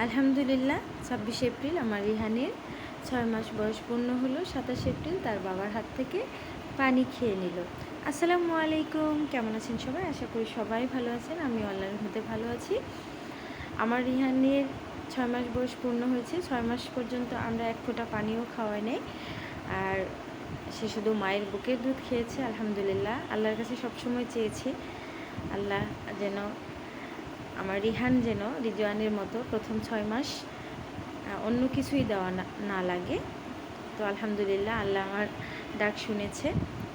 আলহামদুলিল্লাহ, ছাব্বিশে এপ্রিল আমার রিহানের ছয় মাস বয়স পূর্ণ হলো, সাতাশে এপ্রিল তার বাবার হাত থেকে পানি খেয়ে নিল। আসসালামু আলাইকুম, কেমন আছেন সবাই? আশা করি সবাই ভালো আছেন, আমি অনলাইন হতে ভালো আছি। আমার রিহানের ছয় মাস বয়স পূর্ণ হয়েছে, ছয় মাস পর্যন্ত আমরা এক ফোঁটা পানিও খাওয়াই নেই। আর সে শুধু মায়ের বুকের দুধ খেয়েছে, আলহামদুলিল্লাহ, আল্লাহর কাছে সবসময় চেয়েছি, আল্লাহ যেন আমার রিহান যেন রিজওয়ানের মতো প্রথম ছয় মাস অন্য কিছুই দেওয়া না লাগে। তো আলহামদুলিল্লাহ আল্লাহ আমার ডাক শুনেছে।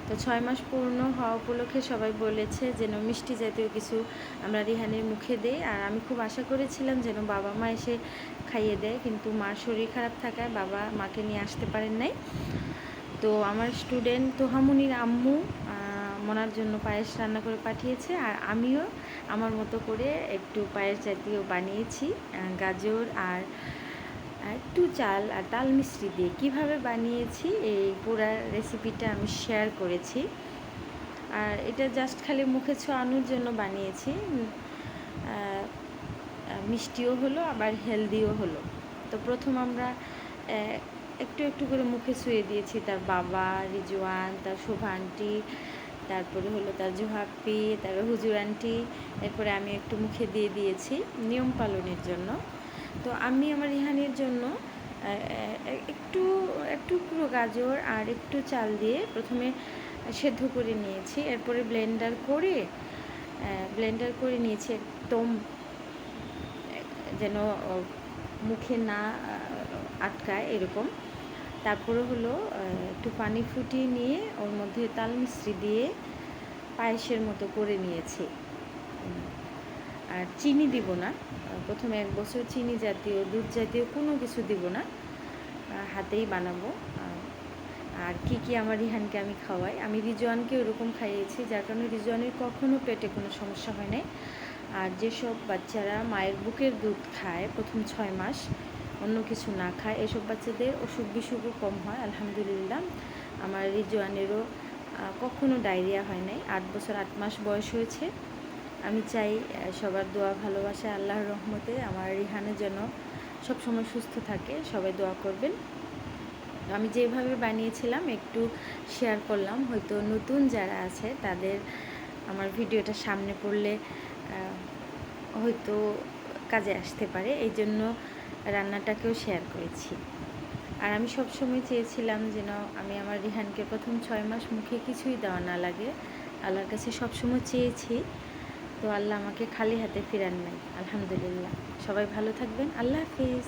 তো ছয় মাস পূর্ণ হওয়া উপলক্ষে সবাই বলেছে যেন মিষ্টি জাতীয় কিছু আমরা রিহানের মুখে দেই। আর আমি খুব আশা করেছিলাম যেন বাবা মা এসে খাইয়ে দেয়, কিন্তু মার শরীর খারাপ থাকায় বাবা মাকে নিয়ে আসতে পারেন নাই। তো আমার স্টুডেন্ট তোহামুনির আম্মু মনার জন্য পায়েস রান্না করে পাঠিয়েছে আর আমিও আমার মতো করে একটু পায়েস জাতীয় বানিয়েছি গাজর আর একটু চাল আর তাল মিশ্রি দিয়ে। কীভাবে বানিয়েছি এই পুরা রেসিপিটা আমি শেয়ার করেছি। আর এটা জাস্ট খালি মুখে ছোঁয়ানোর জন্য বানিয়েছি। মিষ্টিও হলো, আবার হেলদিও হলো। তো প্রথম আমরা একটু একটু করে মুখে শুয়ে দিয়েছি। তার বাবা, রিজওয়ান, তার শোভা আন্টি তারপরে হলো তার জোহাপ্পি তারপরে হুজুর আন্টি, এরপরে আমি একটু মুখে দিয়ে দিয়েছি নিয়ম পালনের জন্য। তো আমি আমার রিহানির জন্য একটু একটু পুরো গাজর আর একটু চাল দিয়ে প্রথমে সেদ্ধ করে নিয়েছি, এরপরে ব্লেন্ডার করে ব্লেন্ডার করে নিয়েছি একদম যেন মুখে না আটকায় এরকম। তারপরে হলো একটু পানি ফুটিয়ে নিয়ে ওর মধ্যে তাল মিশ্রি দিয়ে পায়েসের মতো করে নিয়েছি। আর চিনি দিব না। প্রথমে এক বছর চিনি জাতীয়, দুধ জাতীয় কোনো কিছু দিব না। হাতেই বানাবো। আর কি কি আমার রিহানকে আমি খাওয়াই? আমি রিজওয়ানকে ওরকম খাইয়েছি, যার কারণে রিজওয়ানের কখনো পেটে কোনো সমস্যা হয় নাই। আর যেসব বাচ্চারা মায়ের বুকের দুধ খায় প্রথম ছয় মাস অন্য কিছু না খায়। এসব বাচ্চাদের অসুখ বিসুখও কম হয়, আলহামদুলিল্লাহ। আমার রিজওয়ানেরও কখনো ডায়রিয়া হয় নাই। আট বছর আট মাস বয়স হয়েছে। আমি চাই সবার দোয়া ভালোবাসা, আল্লাহর রহমতে আমার রিহানের যেন সবসময় সুস্থ থাকে। সবাই দোয়া করবেন। আমি যেভাবে বানিয়েছিলাম, একটু শেয়ার করলাম। হয়তো নতুন যারা আছে, তাদের আমার ভিডিওটা সামনে পড়লে হয়তো কাজে আসতে পারে। এই জন্য রান্নাটাকেও শেয়ার করেছি। আর আমি সবসময় চেয়েছিলাম যেন আমি আমার রিহানকে প্রথম ছয় মাস মুখে কিছুই দেওয়া না লাগে। আল্লাহর কাছে সবসময় চেয়েছি। তো আল্লাহ আমাকে খালি হাতে ফিরান নাই। আলহামদুলিল্লাহ। সবাই ভালো থাকবেন। আল্লাহ হাফিজ।